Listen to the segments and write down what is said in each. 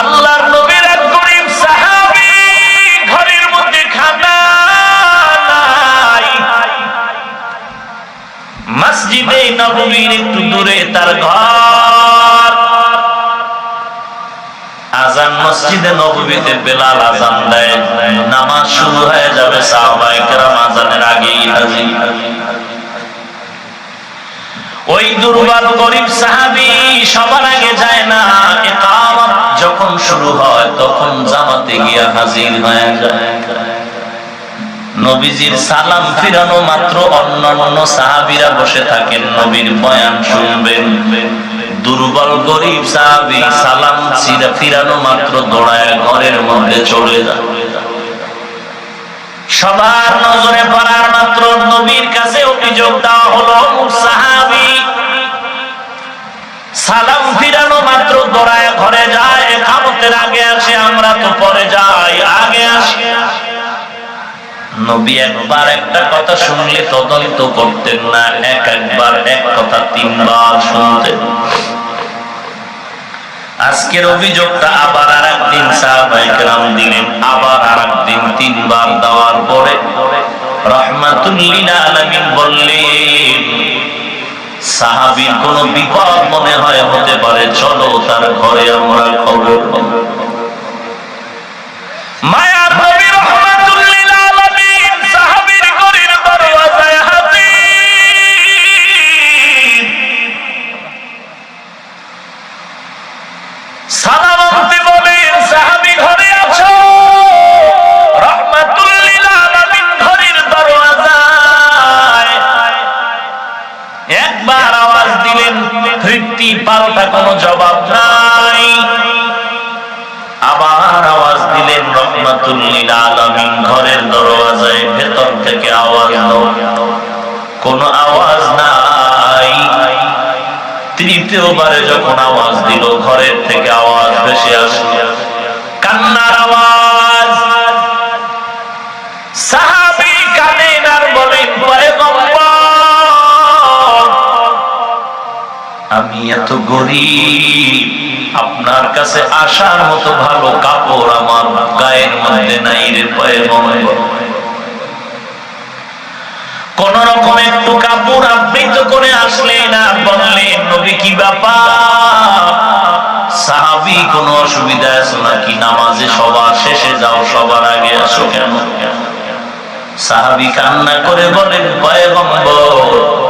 আল্লাহর নবীর এক গরিব সাহাবী ঘরের মধ্যে মসজিদে একটু দূরে তার ঘর। আজান মসজিদে নববীতে বেলাল আজান দেয়। নামাজ শুরু হয়ে যাবে কেরাম আজানের আগেই ওই দুর্বল গরিব সাহাবী সবার শুরু হয়, তখন জামাতে গিয়া হাজির হয়ে নবীজির সালাম ফিরানো মাত্র অন্যান্য সাহাবীরা বসে থাকেন, নবীর বয়ান শুনবেন। দুর্বল, গরিব সাহাবী সালাম ফিরানো মাত্র দৌড়ায় ঘরের মধ্যে চলে যায়। সবার নজরে পড়ার মাত্র নবীর কাছে অভিযোগ দেওয়া হলো সাহাবী সালাম ফিরানো মাত্র দৌড়ায় ঘরে যায়। একামতের আগে আসে, আমরা তো পরে যাই। আগে আসি। নবী একবার একটা কথা শুনলে তদন্ত করতেন না, এক একবার, এক কথা তিনবার শুনতেন। আজকের অভিযোগটা আবার আর একদিন সাহাবাইকরাম দিলেন, আবার আর একদিন তিনবার দেওয়ার পরে। রহমাতুল্লিল আলামিন বললেন সাহাবীর কোন বিপদ মনে হয় হতে পারে চলো তার ঘরে আমরা খবর তৃপ্তি পাল্টা কোনো জবাব নাই। আবার আওয়াজ দিলেন রহমাতুল্লিল আলামিন, ঘরের দরওয়াজায় ভেতর থেকে আওয়াজ কোন আওয়াজ নাই। তৃতীয়বারে যখন আওয়াজ দিল, ঘরের থেকে আওয়াজ বেশি আসে আমি এত গরিব, আপনার কাছে আসার মতো ভালো কাপড় আমার গায়ের মধ্যে নাই রে কোন রকম একটু কাপড় আবৃত করে আসলে না বললেন, নবী, কি ব্যাপার? সাহাবি, কোনো অসুবিধা আছে নাকি? নামাজে সবার শেষে যাও, সবার আগে আসো কেন? সাহাবি কান্না করে বলেন পয়গম্বর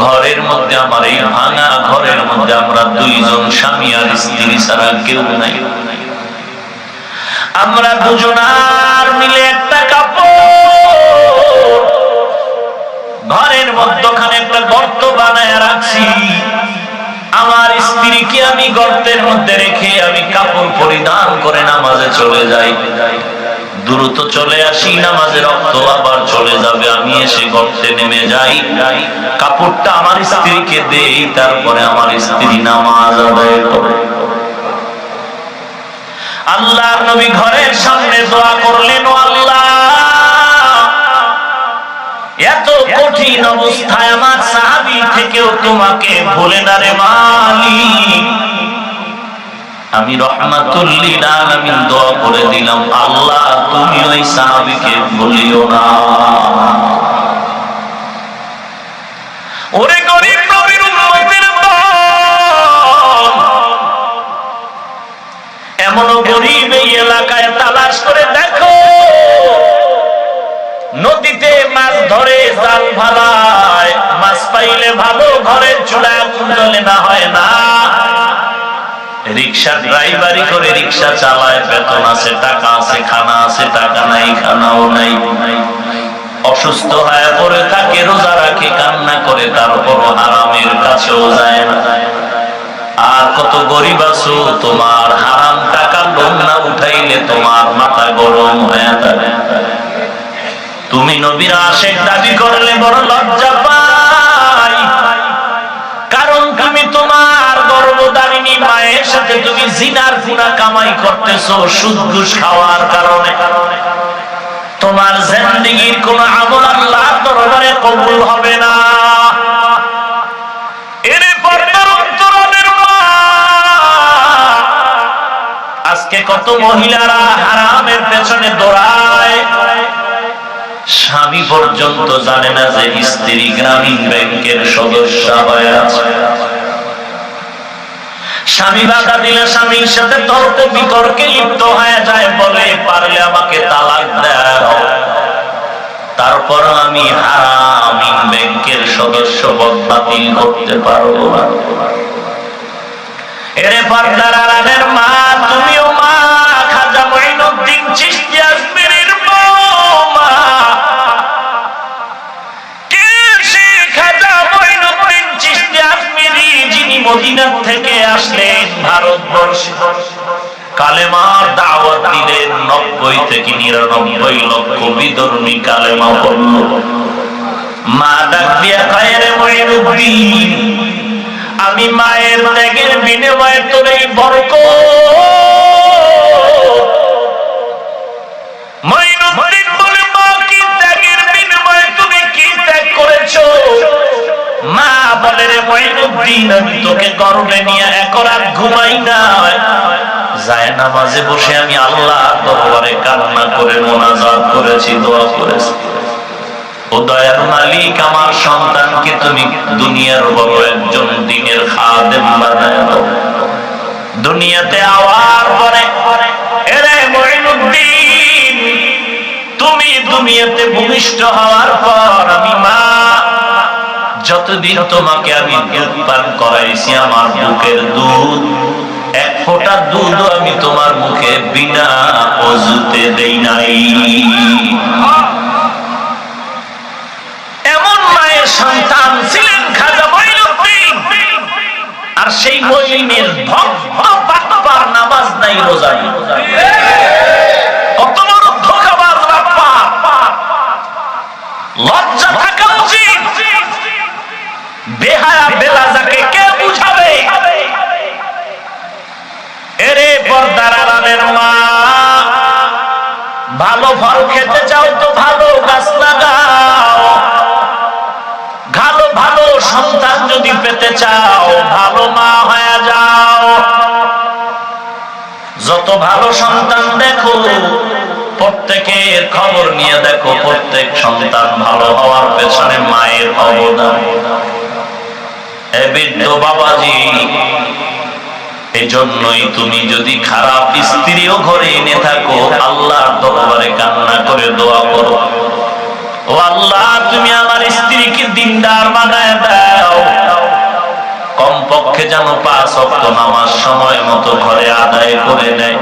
ঘরের মধ্যে আমার এই ভাঙা ঘরের মধ্যে আমরা দুইজন স্বামী আর স্ত্রী ছাড়া কেউ নাই। আমরা দুজনার মিলে একটা কাপড় ঘরের মধ্যখানে একটা গর্ত বানায় রাখছি। আমার স্ত্রীকে আমি গর্তের মধ্যে রেখে আমি কাপড় পরিধান করে নামাজে চলে যাই। দ্রুত চলে আসি নামাজের রক্ত চলে যাবে আমি এসে গর্তে নেমে যাই। কাপড়টা আমার স্ত্রীকে দেই, তারপরে আমার স্ত্রী নামাজ আদায় করে। আল্লাহর নবী ঘরের সামনে দোয়া করলেন আল্লাহ, এত কঠিন অবস্থায় আমার সাহাবি থেকেও তোমাকে ভুলে না রে মালিক। আমি রহমাতুল্লিল আলামিন দোয়া করে দিলাম, আল্লাহ তুমি ওই ভুলিও না। ওরে গরিব নবীর উম্মতের দল এমনও গরিব এই এলাকায় তালাশ করে দেখো, নদীতে মাছ ধরে জাল ফালায় মাছ পাইলে ভালো ঘরের চূড়ায় আগুন না হয় না। রিক্সা ড্রাইভারি করে রিক্সা চালায়, বেতন আছে, টাকা আছে, খানা আছে, টাকা নাই, খানাও নাই। অসুস্থ হয়ে পড়ে থাকে, রোজা রাখে, কান্না করে তারপর হারামের কাছেও যায় না। আর কত গরিব আছো, তোমার হারাম টাকা লোন না উঠাইলে তোমার মাথা গরম হয়ে যাবে। তুমি নবীরা আশেক দাবি করলে বড় লজ্জা পাই গর্ভধারিণী মায়ের সাথে তুমি জিনার গুণা কামাই করতেছো, সুদ ঘুষ খাওয়ার কারণে। তোমার জিন্দেগীর কোন আমল আল্লাহ দরবারে কবুল হবে না। আজকে কত মহিলারা হারামের পেছনে দৌড়ায়। স্বামী পর্যন্ত জানে না যে স্ত্রী গ্রামীণ ব্যাংকের সদস্য হয়ে আছে। স্বামী বাধা দিলে স্বামীর সাথে তর্ক বিতর্কে লিপ্ত হয়ে যায় বলে পারলে আমাকে তালাক দাও তারপর আমি হারামিন ব্যাংকের সদস্য পদ বাতিল করতে পারব না। এরে পর্দার আড়ালের মদিনা থেকে আসলেন ভারতবর্ষে। কালেমার দাওয়াত দিলেন নব্বই থেকে নিরানব্বই লক্ষ বিধর্মী কালেমা পড়ল। মা ডাক দিয়া খায়ের মায়ের আমি মায়ের ত্যাগের বিনিময়ে তোর এই বরক তোকে গর্বে নিয়ে এক রাত ঘুমাই না। যায় নামাজে বসে আমি আল্লাহ দরবারে কান্না করে, মোনাজাত করেছি, দোয়া করেছি। তুমি দুনিয়াতে ভূমিষ্ঠ হওয়ার পর আমি মা যতদিন তোমাকে আমি দুধ পান করাইছি, আমার বুকের দুধ, এক ফোঁটা দুধ আমি তোমার মুখে বিনা অজুতে দেই নাই। এমন মায়ের সন্তান ছিলেন খাজা মঈনুদ্দিন। আর সেই মঈনের ভক্ত নামাজ নাই, রোজা নেই কত বড় ধোঁকাবাজ বাটপার লজ্জা থাকা উচিত বেহায়া বেলাজাকে কে বুঝাবে? এরে পর্দার মা, ভালো ফল খেতে চাও তো ভালো গাছ লাগাও। ভালো ভালো সন্তান যদি পেতে চাও, ভালো মা হয়ে যাও। যত ভালো সন্তান দেখো, প্রত্যেকের খবর নিয়ে দেখো, প্রত্যেক সন্তান ভালো হওয়ার পেছনে মায়ের অবদান। এজন্যই তুমি যদি খারাপ স্ত্রীও ঘরে এনে থাকো, আল্লাহর দরবারে কান্না করে দোয়া করো। ও আল্লাহ, তুমি আমার স্ত্রীকে দিনদার বানায় দাও। কমপক্ষে যেন পাঁচ অক্ট নামাজ সময় মতো ঘরে আদায় করে দেয়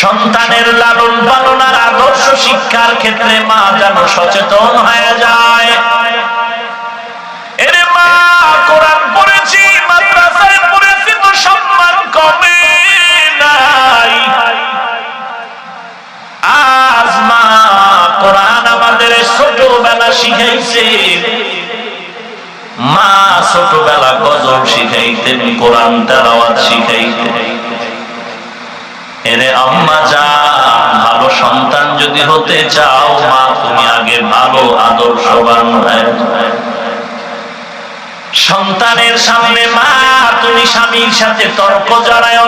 সন্তানের লালন পালনার আদর্শ শিক্ষার ক্ষেত্রে মা যেন সচেতন হয়ে যায়। কোরআন তেলাওয়াত শিখাইতেন এরে আম্মা যা ভালো সন্তান যদি হতে চাও, মা তুমি আগে ভালো সন্তানের সামনে মা, তুমি স্বামীর সাথে তর্ক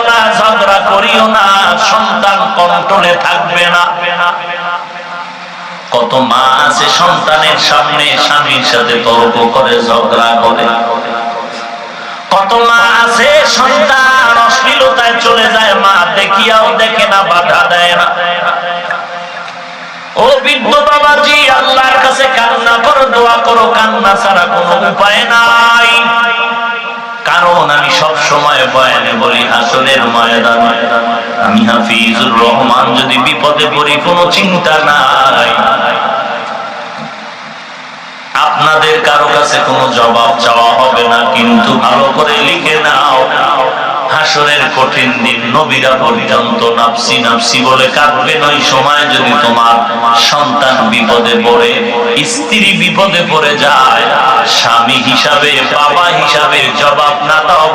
না, ঝগড়া করিও না, সন্তান কন্ট্রোলে থাকবে না। কত মা আছে সন্তানের সামনে, স্বামীর সাথে তর্ক করে, ঝগড়া করে। কত মা আছে, সন্তান অশ্লীলতায় চলে যায়, মা দেখিয়াও দেখে না, বাধা দেয় না। ও বৃদ্ধ বাবাজি, আল্লাহর কাছে কান্না করো, দোয়া করো, কান্না ছাড়া কোনো উপায় নাই। কারণ আমি সব সময় বয়ানে বলি, হাসনের ময়দান। আমি হাফিজুর রহমান, যদি বিপদে পড়ি, কোনো চিন্তা নাই। আপনাদের কারও কাছে কোনো জবাব চাওয়া হবে না, কিন্তু ভালো করে লিখে নাও। হাসরের কঠিন দিন নবীরা পর্যন্ত নাফসি নাফসি বলে কাঁদবে নয়। সময় যদি তোমার সন্তান বিপদে পড়ে, স্ত্রী বিপদে পড়ে যায়, স্বামী হিসাবে, বাবা হিসাবে, জবাব না দাও।